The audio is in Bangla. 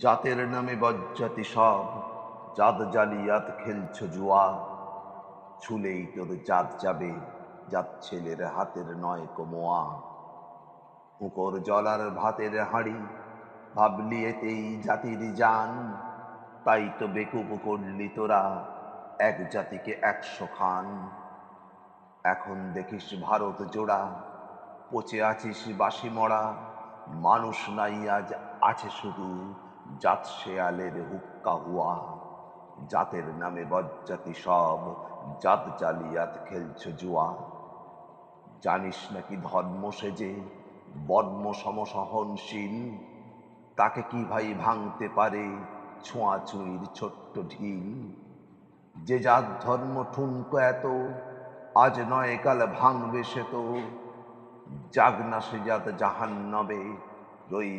জাতের নামে বজ্জাতি সব। জাত জালিয়াত খেলছ জুয়া। ছুলেই তোর জাত যাবে, জাত ছেলের হাতের নয় কোমোয়া। পুকুর জলার ভাতের হাঁড়ি, ভাবলি এতেই জাতির জান। তাই তো বেকুব করলি তোরা, এক জাতিকে একশো খান। এখন দেখিস ভারত জোড়া, পচে আছিস বাসি মরা। মানুষ নাই আজ আছে শুধু জাত শেয়ালের হুক্কা হুয়া জাতের নামে বজ্জাতি সব জাত জালিয়াত খেলছ জুয়া। জানিস নাকি ধর্ম সেজে, বর্ম সমসহনশীল? তাকে কি ভাই ভাঙতে পারে ছোঁয়াছুঁয়ির ছোট্ট ঢিল? যে যার ধর্ম ঠুনকো এত, আজ নয় কাল ভাঙবে সে তো। জাগনা সে জাত জাহান্নবে, রই